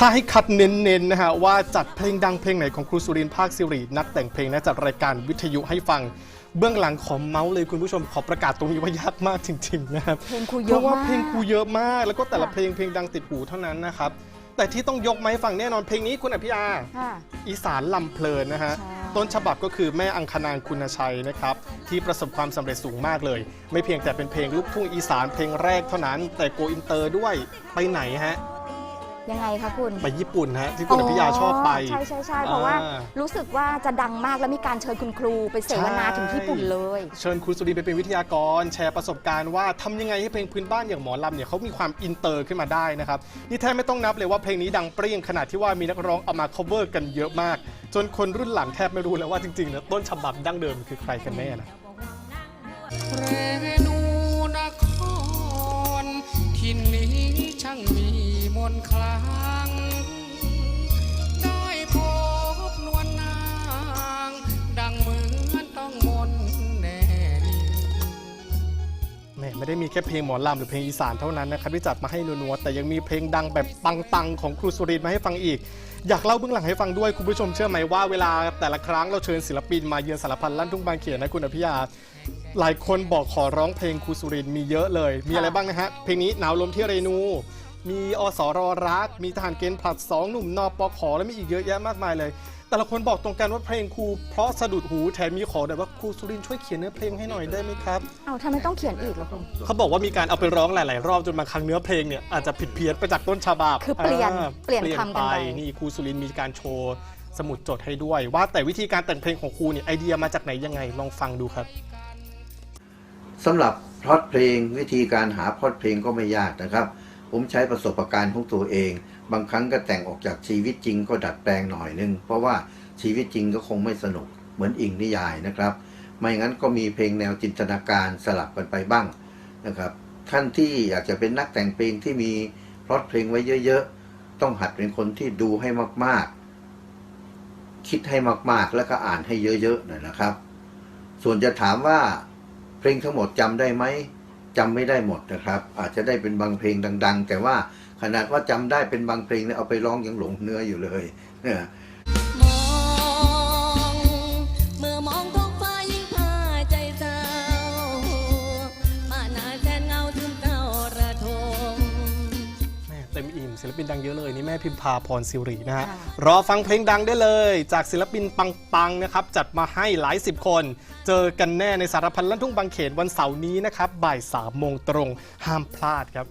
ถ้าให้คัดเน้นๆนะฮะว่าจัดเพลงดังเพลงไหนของครูสุรินทร์ภาคสิรินักแต่งเพลงและจัดรายการวิทยุให้ฟังเบื้องหลังขอเมาส์เลยคุณผู้ชมขอประกาศตรงนี้ว่ายากมากจริงๆนะครับเพลงครูเพเยอะราะว่ามากเพลงครูเยอะมาก แล้วก็แต่ละค่ะเพลงเพลงดังติดหูเท่านั้นนะครับแต่ที่ต้องยกมาให้ฟังแน่นอนเพลงนี้คุณอภิยาค่ะ อีสานลำเพลินนะฮะใช่ ต้นฉบับก็คือแม่อังคณางคุณชัยนะครับที่ประสบความสำเร็จสูงมากเลย ไม่เพียงแต่เป็นเพลงลูกทุ่งอีสานเพลงแรกเท่านั้น แต่โกอินเตอร์ด้วยไปไหนฮะ ยังไงคะคุณไปญี่ปุ่นฮะที่คุณอภิยาชอบไป ใช่ใช่ใช่เพราะว่าอ่ารู้สึกว่าจะดังมากแล้วมีการเชิญคุณครูไปเสวนาใช่ถึงญี่ปุ่นเลย เชิญครูสุรินทร์ไปเป็นวิทยากร แชร์ประสบการณ์ว่าทำยังไงให้เพลงพื้นบ้านอย่างหมอลำเนี่ยเขามีความอินเตอร์ขึ้นมาได้นะครับนี่แทบไม่ต้องนับเลยว่าเพลงนี้ดังเปรี้ยงขนาดที่ว่ามีนักร้องเอามา cover กันเยอะมาก จนคนรุ่นหลังแทบไม่รู้แล้วว่าจริงๆแล้วต้นฉบับดั้งเดิมคือใครกันแน่นะ คลังได้พบนวลนาง ดังเหมือนต้องมนต์แน่ดีแหม่ไม่ได้มีแค่เพลงหมอลำหรือเพลงอีสานเท่านั้นนะครับที่จัดมาให้นัวๆแต่ยังมีเพลงดังแบบปังๆของครูสุรินทร์มาให้ฟังอีก อยากเล่าเบื้องหลังให้ฟังด้วยคุณผู้ชมเชื่อไหมว่าเวลาแต่ละครั้งเราเชิญศิลปินมาเยือนสารพันลั่นทุ่งบางเขนนะคุณอภิยาหลายคนบอกขอร้องเพลงครูสุรินทร์มีเยอะเลย มีอะไรบ้างนะฮะเพลงนี้หนาวลมที่เรนู มีอสรรัก มีทหารเกณฑ์ผลัดสองหนุ่มนปขและมีอีกเยอะแยะมากมายเลย แต่ละคนบอกตรงกันว่าเพลงครูเพราะสะดุดหูแถมมีขอแบบว่าครูสุรินทร์ช่วยเขียนเนื้อเพลงให้หน่อยได้ไหมครับเอาทำไมต้องเขียนอีกล่ะคุณ เขาบอกว่ามีการเอาไปร้องหลาย ๆ รอบจนบางครั้งเนื้อเพลงเนี่ยอาจจะผิดเพี้ยนไปจากต้นฉบับคือเปลี่ยนอ่าเปลี่ยนคำกันไป นี่ครูสุรินทร์มีการโชว์สมุดจดให้ด้วย ว่าแต่วิธีการแต่งเพลงของครูเนี่ยไอเดียมาจากไหนยังไงลองฟังดูครับ สำหรับพล็อตเพลงวิธีการหาพล็อตเพลงก็ไม่ยากนะครับ ผมใช้ประสบการณ์ของตัวเอง บางครั้งก็แต่งออกจากชีวิตจริงก็ดัดแปลงหน่อยนึง เพราะว่าชีวิตจริงก็คงไม่สนุกเหมือนอิงนิยายนะครับ ไม่งั้นก็มีเพลงแนวจินตนาการสลับกันไปบ้างนะครับ ท่านที่อยากจะเป็นนักแต่งเพลงที่มีพล็อตเพลงไว้เยอะๆ ต้องหัดเป็นคนที่ดูให้มากๆ คิดให้มากๆ แล้วก็อ่านให้เยอะๆหน่อยนะครับ ส่วนจะถามว่าเพลงทั้งหมดจำได้ไหม จำไม่ได้หมดนะครับ อาจจะได้เป็นบางเพลงดัง ๆ แต่ว่าขนาดว่าจำได้เป็นบางเพลงเนี่ยเอาไปร้องยังหลงเนื้ออยู่เลยเนี่ย ศิลปินดังเยอะเลยนี่แม่พิมพาพรสิรินะฮะค่ะรอฟังเพลงดังได้เลย จากศิลปินปังๆนะครับจัดมาให้หลายสิบคน เจอกันแน่ในสารพันลั่นทุ่งบางเขนวันเสาร์นี้นะครับบ่ายสามโมงตรงห้ามพลาดครับ